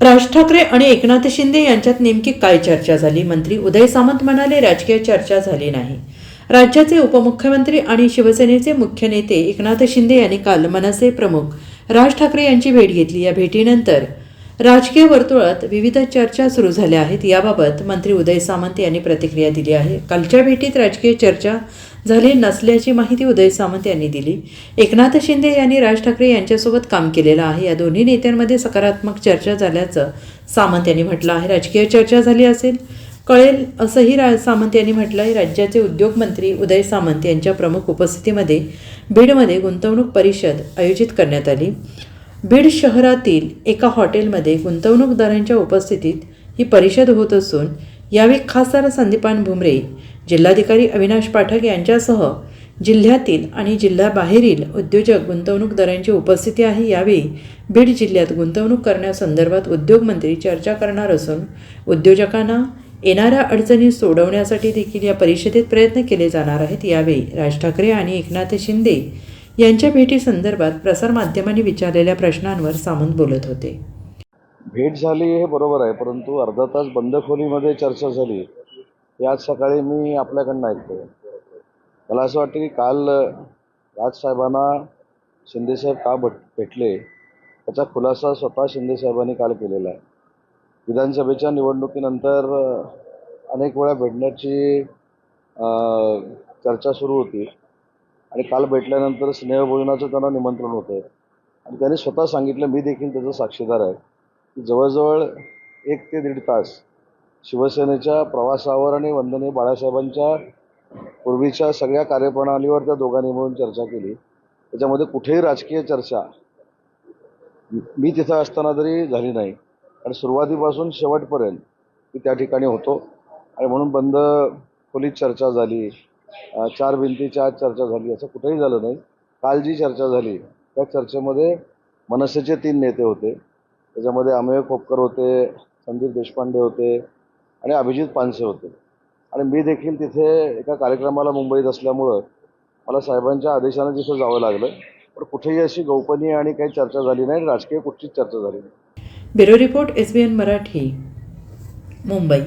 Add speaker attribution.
Speaker 1: राज ठाकरे आणि एकनाथ शिंदे यांच्यात नेमकी काय चर्चा झाली? मंत्री उदय सामंत म्हणाले राजकीय चर्चा झाली नाही. राज्याचे उपमुख्यमंत्री आणि शिवसेनेचे मुख्य नेते एकनाथ शिंदे यांनी काल मनसे प्रमुख राज ठाकरे यांची भेट घेतली. या भेटीनंतर राजकीय वर्तुळात विविध चर्चा सुरू झाल्या आहेत. याबाबत मंत्री उदय सामंत यांनी प्रतिक्रिया दिली आहे. कालच्या भेटीत राजकीय चर्चा झाली नसल्याची माहिती उदय सामंत यांनी दिली. एकनाथ शिंदे यांनी राज ठाकरे यांच्यासोबत काम केलेलं आहे. या दोन्ही नेत्यांमध्ये सकारात्मक चर्चा झाल्याचं सामंत यांनी म्हटलं आहे. राजकीय चर्चा झाली असेल कळेल असंही रा सामंत यांनी म्हटलं आहे राज्याचे उद्योग मंत्री उदय सामंत यांच्या प्रमुख उपस्थितीमध्ये बीडमध्ये गुंतवणूक परिषद आयोजित करण्यात आली. बीड शहरातील एका हॉटेलमध्ये गुंतवणूकदारांच्या उपस्थितीत ही परिषद होत असून यावेळी खासदार संदीपान भुमरे जिल्हाधिकारी अविनाश पाठक यांच्यासह जिल्ह्यातील आणि जिल्ह्याबाहेरील उद्योजक गुंतवणूकदारांची उपस्थिती आहे. यावेळी बीड जिल्ह्यात गुंतवणूक करण्यासंदर्भात उद्योगमंत्री चर्चा करणार असून उद्योजकांना येणाऱ्या अडचणी सोडवण्यासाठी देखील या परिषदेत प्रयत्न केले जाणार आहेत. यावेळी राज ठाकरे आणि एकनाथ शिंदे यांच्या भेटीसंदर्भात प्रसारमाध्यमांनी विचारलेल्या प्रश्नांवर सामंत बोलत होते.
Speaker 2: भेट झाली हे बरोबर आहे परंतु अर्धा तास बंद खोलीमध्ये चर्चा झाली. हे आज सकाळी मी आपल्याकडनं ऐकतो मला असं वाटतं की काल राजसाहेबांना शिंदेसाहेब का भट भेटले? त्याचा खुलासा स्वतः शिंदेसाहेबांनी काल केलेला आहे. विधानसभेच्या निवडणुकीनंतर अनेक वेळा भेटण्याची चर्चा सुरू होती. आणि काल भेटल्यानंतर स्नेहभोजनाचं त्यांना निमंत्रण होतं. आणि त्यांनी स्वतः सांगितलं मी देखील त्याचं साक्षीदार आहे. की जवळजवळ एक ते दीड तास शिवसेनेच्या प्रवासावर आणि वंदनीय बाळासाहेबांच्या पूर्वीच्या सगळ्या कार्यप्रणालीवर त्या दोघांनी मिळून चर्चा केली. त्याच्यामध्ये कुठेही राजकीय चर्चा मी तिथं असताना तरी झाली नाही. आणि सुरुवातीपासून शेवटपर्यंत मी त्या ठिकाणी होतो. आणि म्हणून बंद खोलीत चर्चा झाली. चार भिंतीच्या आत चर्चा झाली असं कुठेही झालं नाही. काल जी चर्चा झाली त्या चर्चेमध्ये मनसेचे तीन नेते होते. त्याच्यामध्ये अमेय खोपकर होते संदीप देशपांडे होते आणि अभिजित पानसे होते. आणि मी देखील तिथे एका कार्यक्रमाला मुंबईत असल्यामुळं मला साहेबांच्या आदेशानं तिथं जावं लागलं. पण कुठेही अशी गोपनीय आणि काही चर्चा झाली नाही राजकीय कुठचीच चर्चा झाली नाही.
Speaker 1: Bureau report S B N Marathi Mumbai.